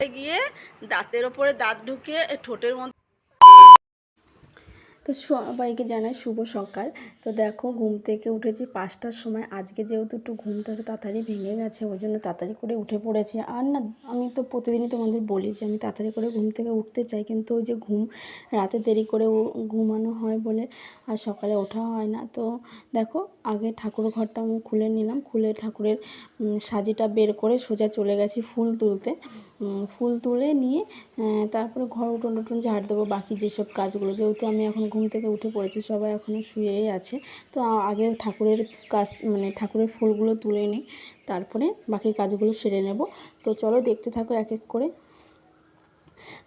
গিয়ে দাঁতের ওপরে দাঁত ঢুকে ঠোঁটের মধ্যে তো সবাইকে জানাই শুভ সকাল। তো দেখো ঘুম থেকে উঠেছি পাঁচটার সময়। আজকে যেহেতু একটু ঘুমটা তাড়াতাড়ি ভেঙে গেছে, ওই জন্য তাড়াতাড়ি করে উঠে পড়েছি। আর না, আমি তো প্রতিদিনই তোমাদের বলি যে আমি তাড়াতাড়ি করে ঘুম থেকে উঠতে চাই, কিন্তু ওই যে ঘুম, রাতে দেরি করে ঘুমানো হয় বলে আর সকালে ওঠা হয় না। তো দেখো, আগে ঠাকুর ঘরটা আমি খুলে নিলাম। খুলে ঠাকুরের সাজিটা বের করে সোজা চলে গেছি ফুল তুলতে। ফুল তুলে নিয়ে তারপরে ঘর উঠোন উঠোন ঝাড় দেবো, বাকি যেসব কাজগুলো, যেহেতু আমি এখন ঘুম থেকে উঠে পড়েছি, সবাই এখনও শুয়েই আছে। তো আগে ঠাকুরের কাজ মানে ঠাকুরের ফুলগুলো তুলে নিই, তারপরে বাকি কাজগুলো সেরে নেব। তো চলো দেখতে থাকো এক এক করে।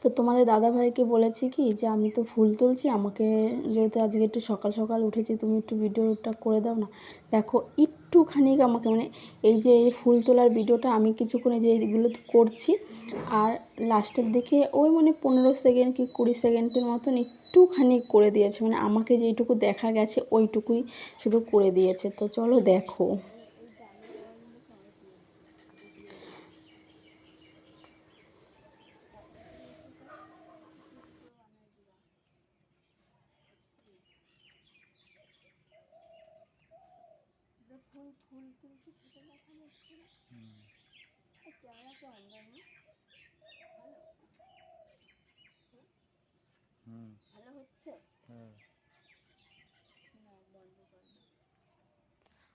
তো তোমাদের দাদাভাইকে বলেছি কি যে, আমি তো ফুল তুলছি, আমাকে যেহেতু আজকে একটু সকাল সকাল উঠেছি, তুমি একটু ভিডিওটা করে দাও না। দেখো, একটুখানি আমাকে মানে এই যে ফুল তোলার ভিডিওটা আমি কিছুক্ষণ যে এইগুলো করছি, আর লাস্টের দিকে ওই মানে পনেরো সেকেন্ড কি কুড়ি সেকেন্ডের মতন একটুখানি করে দিয়েছে। মানে আমাকে যেইটুকু দেখা গেছে, ওইটুকুই শুধু করে দিয়েছে। তো চলো দেখো।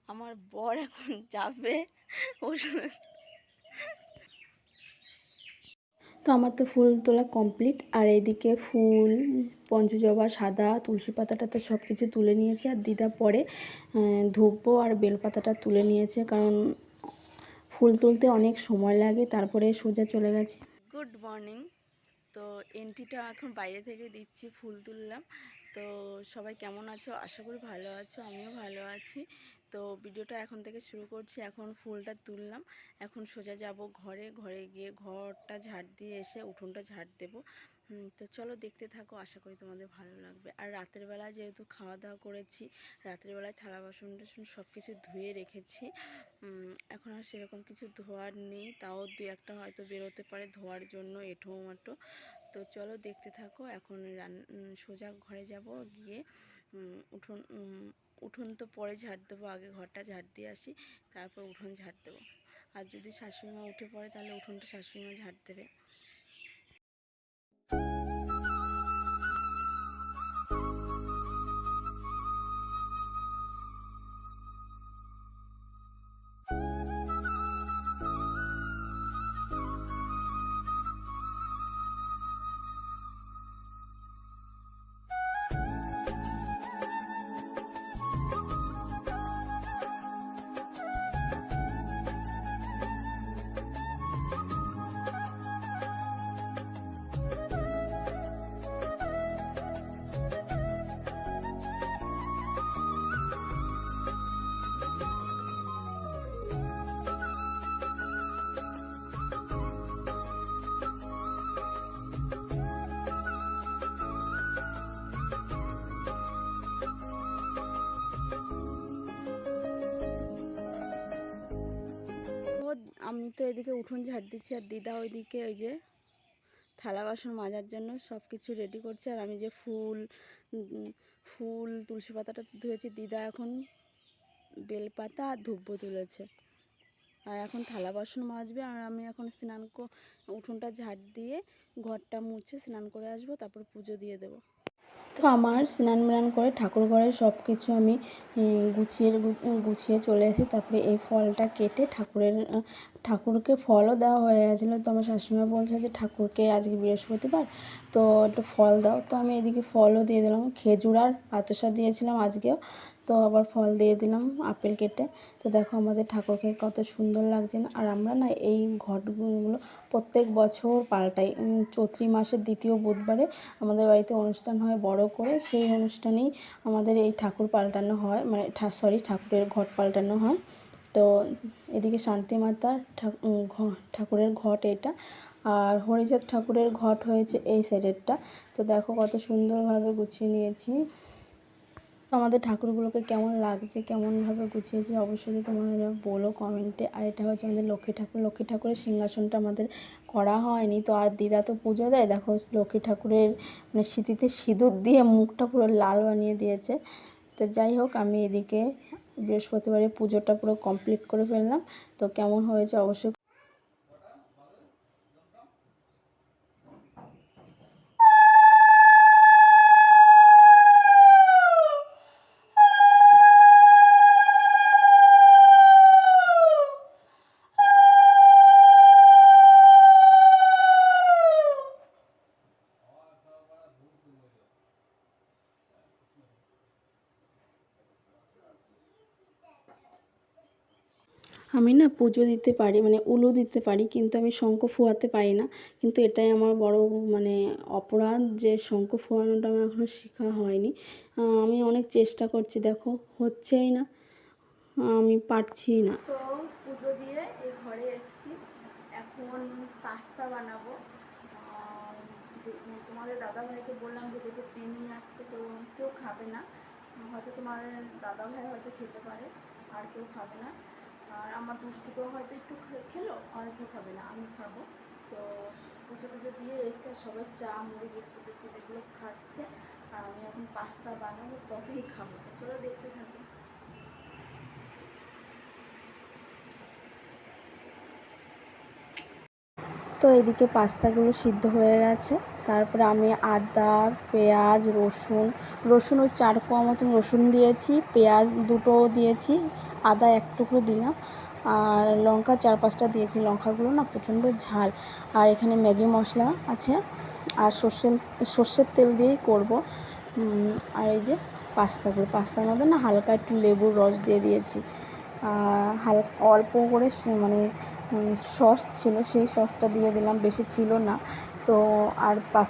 আমার বর এখন যাবে। তো আমার তো ফুল তোলা কমপ্লিট আর এইদিকে ফুল, পঞ্চজবা, সাদা, তুলসী পাতাটা তো সব কিছু তুলে নিয়েছি, আর দিদা পরে ধূপ আর বেলপাতাটা তুলে নিয়েছে, কারণ ফুল তুলতে অনেক সময় লাগে, তারপরে সোজা চলে গেছে। গুড মর্নিং তো এন্ট্রিটা এখন বাইরে থেকে দিচ্ছি ফুল তুললাম। তো সবাই কেমন আছো? আশা করি ভালো আছো, আমিও ভালো আছি। তো ভিডিওটা এখন থেকে শুরু করছি, এখন ফুলটা তুললাম। এখন সোজা যাব ঘরে ঘরে গিয়ে ঘরটা ঝাড় দিয়ে এসে উঠোনটা ঝাড় দেবো। তো চলো দেখতে থাকো, আশা করি তোমাদের ভালো লাগবে। আর রাতের বেলা যেহেতু খাওয়া দাওয়া করেছি, রাতের বেলায় থালা বাসন টাসন সব কিছু ধুয়ে রেখেছি। এখন আর সেরকম কিছু ধোয়ার নেই, তাও দু একটা হয়তো বেরোতে পারে ধোয়ার জন্য এঁঠো মাটো। তো চলো দেখতে থাকো, এখন রান সোজা ঘরে যাব, গিয়ে উঠোন উঠোন তো পরে ঝাড় দেবো, আগে ঘরটা ঝাড় দিয়ে আসি, তারপর উঠোন ঝাড় দেবো। আর যদি শাশুড়ি মা উঠে পড়ে, তাহলে উঠোনটা শাশুড়ি মা ঝাড় দেবে। তো এদিকে উঠোন ঝাড় দিচ্ছি আর দিদা ওইদিকে ওই যে থালা বাসন মাজার জন্য সব কিছু রেডি করছে। আর আমি যে ফুল ফুল, তুলসী পাতাটা ধুয়েছি, দিদা এখন বেলপাতা আর ধূপ তুলেছে। আর এখন থালা বাসন মাজবে আর আমি এখন স্নান উঠোনটা ঝাড় দিয়ে ঘরটা মুছে স্নান করে আসব, তারপর পুজো দিয়ে দেবো। তো আমার স্নান ম্নান করে ঠাকুর ঘরে সব কিছু আমি গুছিয়ে গুছিয়ে চলে এসেছি। তারপরে এই ফলটা কেটে ঠাকুরের ঠাকুরকে ফলও দেওয়া হয়ে গেছিল। তো আমার শাশুড়িমা বলছে যে, ঠাকুরকে আজকে বৃহস্পতিবার তো একটু ফল দাও। তো আমি এদিকে ফলও দিয়ে দিলাম। খেজুর আর পাতসা দিয়েছিলাম আজকেও। তো আবার ফল দিয়ে দিলাম আপেল কেটে। তো দেখো আমাদের ঠাকুরকে কত সুন্দর লাগছে না। আর আমরা না এই ঘটগুলো প্রত্যেক বছর পাল্টাই। চৈত্রি মাসের দ্বিতীয় বুধবারে আমাদের বাড়িতে অনুষ্ঠান হয় বড় করে। সেই অনুষ্ঠানেই আমাদের এই ঠাকুর পাল্টানো হয়। মানে সরি ঠাকুরের ঘট পাল্টানো হয়। তো এদিকে শান্তি মাতার ঠাক- ঘ- ঠাকুরের ঘট এটা। আর হরিচাঁদ ঠাকুরের ঘট হয়েছে এই সাইডেরটা তো দেখো কত সুন্দরভাবে গুছিয়ে নিয়েছি। আমাদের ঠাকুরগুলোকে কেমন লাগছে, কেমনভাবে গুছিয়েছে অবশ্যই তোমরা বলো কমেন্টে আর এটা হচ্ছে আমাদের লক্ষ্মী ঠাকুর। লক্ষ্মী ঠাকুরের সিংহাসনটা আমাদের করা হয়নি। তো আর দিদা তো পুজো দেয়। দেখো লক্ষ্মী ঠাকুরের মানে স্মৃতিতে সিঁদুর দিয়ে মুখটা পুরো লাল বানিয়ে দিয়েছে। তো যাই হোক, আমি এদিকে বৃহস্পতিবারে পুজোটা পুরো কমপ্লিট করে ফেললাম। তো কেমন হয়েছে অবশ্যই আমি না পুজো দিতে পারি মানে উলু দিতে পারি, কিন্তু আমি শঙ্খ ফোয়াতে পারি না। কিন্তু এটাই আমার বড় মানে অপরাধ যে শঙ্খ ফোয়ানোটা আমার এখনও শেখা হয়নি। আমি অনেক চেষ্টা করছি, দেখো, হচ্ছেই না, আমি পারছি না। তো পুজো দিয়ে এই ঘরে এসেছি, এখন পাস্তা বানাবো। তোমাদের দাদা ভাইকে বললাম যে দেখে প্লেন নিয়ে আসতে, তো কেউ খাবে না। হয়তো তোমাদের দাদা ভাই হয়তো খেতে পারে, আর কেউ খাবে না। আর আমার দুষ্টু তো হয়তো একটু খেলো কেউ খাবে না, আমি খাব। তো পুজো টুজো দিয়ে এসে সবাই চা, মুড়ি, বিস্কুট, টিস্কুট এগুলো খাচ্ছে, আর আমি এখন পাস্তা বানাবো, তবেই খাব। চলো দেখতে থাকি। তো এদিকে পাস্তাগুলো সিদ্ধ হয়ে গেছে। তারপরে আমি আদা, পেঁয়াজ, রসুন রসুন ওই চার কোয়া মতন রসুন দিয়েছি, পেঁয়াজ দুটো দিয়েছি আদা এক টুকরো দিলাম। আর লঙ্কা চার পাঁচটা দিয়েছি। লঙ্কাগুলো না প্রচণ্ড ঝাল। আর এখানে ম্যাগি মশলা আছে। আর সর্ষের সর্ষের তেল দিয়েই করব। আর এই যে পাস্তাগুলো পাস্তার মধ্যে না হালকা একটু লেবুর রস দিয়ে দিয়েছি। হালকা অল্প করে মানে সস ছিল। সেই সসটা দিয়ে দিলাম। বেশি ছিল না। তো আর পাস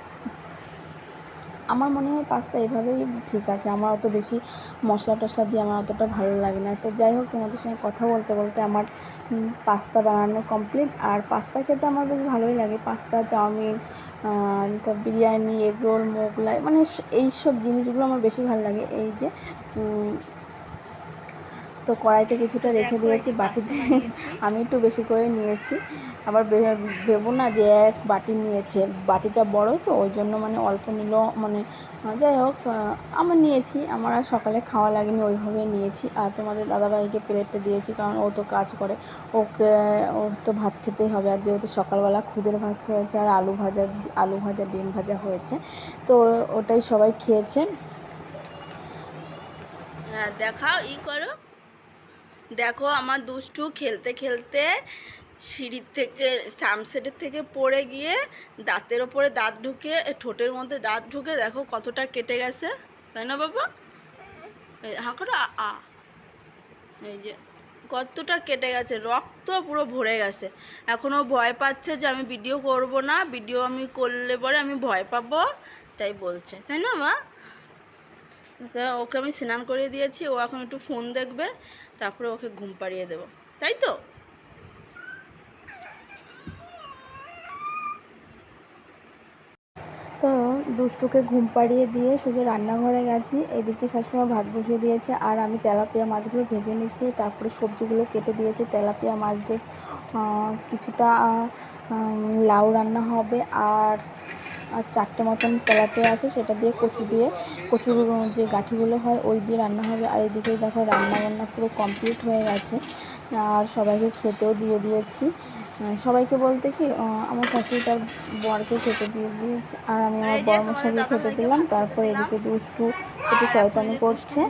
আমার মনে হয় পাস্তা এভাবেই ঠিক আছে। আমার অত বেশি মশলা টশলা দিয়ে আমার অতটা ভালো লাগে না। তো যাই হোক, তোমাদের সঙ্গে কথা বলতে বলতে আমার পাস্তা বানানো কমপ্লিট আর পাস্তা খেতে আমার বেশ ভালোই লাগে। পাস্তা, চাউমিন তো বিরিয়ানি, এগরোল, মোগলাই মানে এই সব জিনিসগুলো আমার বেশি ভালো লাগে। এই যে তো কড়াইতে কিছুটা রেখে দিয়েছি বাটিতে। আমি একটু বেশি করে নিয়েছি। আবার ভেবো না যে এক বাটি নিয়েছে। বাটিটা বড় তো, ওই জন্য মানে অল্প নিল মানে যাই হোক আমার নিয়েছি। আমার আর সকালে খাওয়া লাগেনি, ওইভাবে নিয়েছি। আর তোমাদের দাদাভাইকে প্লেটটা দিয়েছি, কারণ ও তো কাজ করে। ওকে ও তো ভাত খেতেই হবে। আর যেহেতু সকালবেলা খুদের ভাত হয়েছে আর আলু ভাজা আলু ভাজা, ডিম ভাজা হয়েছে, তো ওটাই সবাই খেয়েছে। হ্যাঁ দেখাও, ই করো। দেখো আমার দুষ্টু খেলতে খেলতে সিঁড়ির থেকে, সামসেটের থেকে পড়ে গিয়ে দাঁতের ওপরে দাঁত ঢুকে, ঠোঁটের মধ্যে দাঁত ঢুকে দেখো কতটা কেটে গেছে। তাই না বাবা? হা করো আ। এই যে কতটা কেটে গেছে, রক্ত পুরো ভরে গেছে। এখনও ভয় পাচ্ছে যে আমি ভিডিও করব না, ভিডিও আমি করলে পরে আমি ভয় পাবো, তাই বলছে। তাই না মা? ওকে আমি স্নান করিয়ে দিয়েছি, ও এখন একটু ফোন দেখবে। তারপরে ওকে ঘুম পাড়িয়ে দেবো। তাই তো? তো দুষ্টুকে ঘুম পাড়িয়ে দিয়ে সোজা রান্নাঘরে গেছি, এদিকে শাশুড়া ভাত বসিয়ে দিয়েছে, আর আমি তেলাপিয়া মাছগুলো ভেজে নিচ্ছি, তারপরে সবজিগুলো কেটে দিয়েছি, তেলাপিয়া মাছ দিয়ে কিছুটা লাউ রান্না হবে, আর আর চারটে মতন তেলাপিয়া আছে সেটা দিয়ে কচু দিয়ে কচুর যে গাঁঠিগুলো হয় ওই দিয়ে রান্না হবে। আর এদিকে দেখো রান্না বান্না পুরো কমপ্লিট হয়ে গেছে। আর সবাইকে খেতেও দিয়ে দিয়েছি। সবাইকে বলতে কি আমার শাশুড়ি তার বরকে খেতে দিয়ে দিয়েছে। আর আমি আমার বর মশাইকে খেতে দিলাম। তারপর এদিকে দুষ্টু একটু শয়তানি করছে।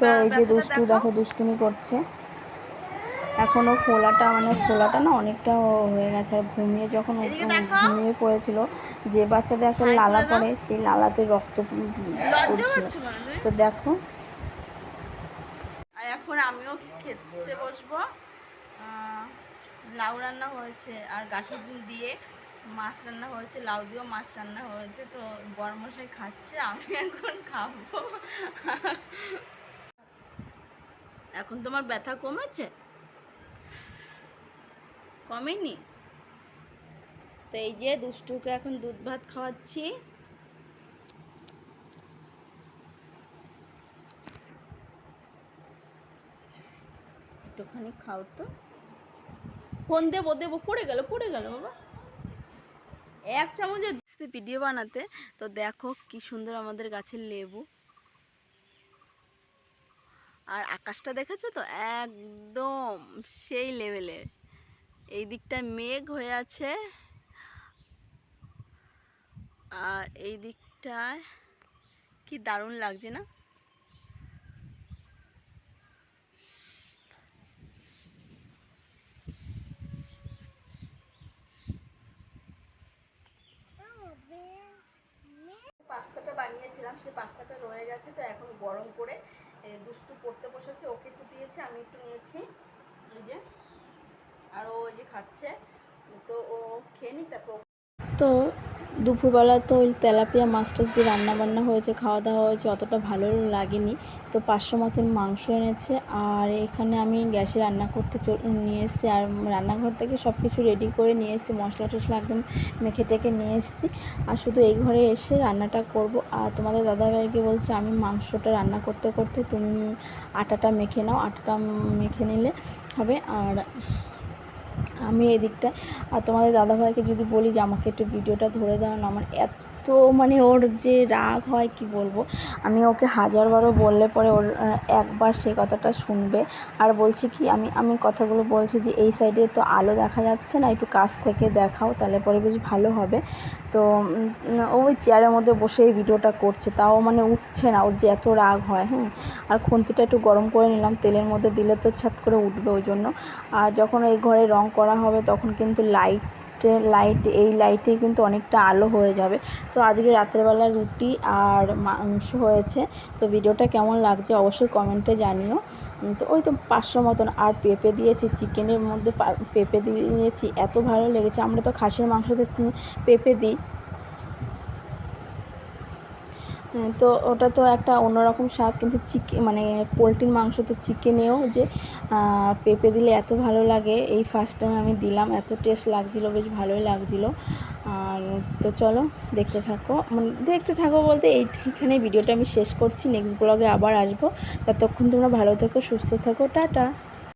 তো এই যে দুষ্টু দেখো। দেখো দুষ্টুমি করছে। এখনও ফোলাটা মানে ফোলাটা না অনেকটা হয়ে গেছে আর ঘুমিয়ে যখন। ঘুমিয়ে পড়েছিল যে বাচ্চাদের একটা লালা। পড়ে সেই লালাতে রক্ত পড়ছিল? তো দেখো আর এখন আমিও খেতে বসবো লাউ রান্না হয়েছে আর গাঠি ডিম দিয়ে মাছ রান্না হয়েছে লাউ দিয়েও মাছ রান্না হয়েছে তো বরমশাই খাচ্ছে আমি এখন খাব এখন তোমার ব্যথা কমেছে কমেনি? তো এই যে দুষ্টুকে এখন দুধ ভাত খাওয়াচ্ছি। একটুখানি তো। ফোন দেবো দেবো, পড়ে গেল পড়ে গেল বাবা। এক চামচ ভিডিও বানাতে, তো দেখো কি সুন্দর আমাদের গাছের লেবু। আর আকাশটা দেখেছ তো? একদম সেই লেভেলের এই দিকটায় মেঘ হয়ে আছে। আর এই দিকটায় কি দারুণ লাগছে না? পাস্তাটা বানিয়েছিলাম সেই পাস্তাটা রয়ে গেছে তো এখন গরম করে দুষ্টু পড়তে বসেছে, ওকে একটু দিয়েছি, আমি একটু নিয়েছি। এই যে আর ও যে খাচ্ছে, তো ও খেয়ে তারপর তো দুপুরবেলা তো ওই তেলাপিয়া মাছ টাছ দিয়ে রান্না বান্না হয়েছে খাওয়া দাওয়া হয়েছে, অতটা ভালো লাগেনি। তো পাঁচশো মতন মাংস এনেছে, আর এখানে আমি গ্যাসে রান্না করতে নিয়ে এসেছি, আর রান্নাঘর থেকে সব কিছু রেডি করে নিয়ে এসেছি, মশলা টশলা একদম মেখে টেকে নিয়ে এসেছি। আর শুধু এই ঘরে এসে রান্নাটা করব। আর তোমাদের দাদাভাইকে বলছে, আমি মাংসটা রান্না করতে করতে তুমি আটাটা মেখে নাও, আটাটা মেখে নিলে হবে। আর আমি এদিকটা আর তোমাদের দাদাভাইকে যদি বলি যে আমাকে একটু ভিডিওটা ধরে দাও না আমার এত মানে ওর যে রাগ হয় কি বলব? আমি ওকে হাজারবারও বললে পরে ওর একবার সে কথাটা শুনবে। আর বলছি কি, আমি আমি কথাগুলো বলছি যে এই সাইডে তো আলো দেখা যাচ্ছে না, একটু কাছ থেকে দেখাও, তাহলে পরে বেশ ভালো হবে। তো ওই চেয়ারের মধ্যে বসে ভিডিওটা করছে, তাও মানে উঠছে না, ওর যে এত রাগ হয় হ্যাঁ আর খুন্তিটা একটু গরম করে নিলাম, তেলের মধ্যে দিলে তো ছাত করে উঠবে ওই জন্য। আর যখন এই ঘরে রং করা হবে, তখন কিন্তু লাইট লাইট এই লাইটে কিন্তু অনেকটা আলো হয়ে যাবে। তো আজকে রাত্রেবেলা রুটি আর মাংস হয়েছে। তো ভিডিওটা কেমন লাগছে অবশ্যই কমেন্টে জানিও। তো ওই তো পাঁচশো মতন। আর পেঁপে দিয়েছি, চিকেনের মধ্যে পেঁপে দিয়েছি, এত ভালো লেগেছে। আমরা তো খাসির মাংসতে পেঁপে দিই। তো ওটা তো একটা অন্যরকম স্বাদ, কিন্তু চিকেন মানে পোলট্রির মাংসতে চিকেনেও যে পেঁপে দিলে এত ভালো লাগে, এই ফার্স্ট টাইম আমি দিলাম, এত টেস্ট লাগছিল, বেশ ভালোই লাগছিল। আর তো চলো, দেখতে থাকো মানে দেখতে থাকো বলতে এইখানে ভিডিওটা আমি শেষ করছি নেক্সট ব্লগে আবার আসব। ততক্ষণ তোমরা ভালো থেকো, সুস্থ থাকো, টাটা।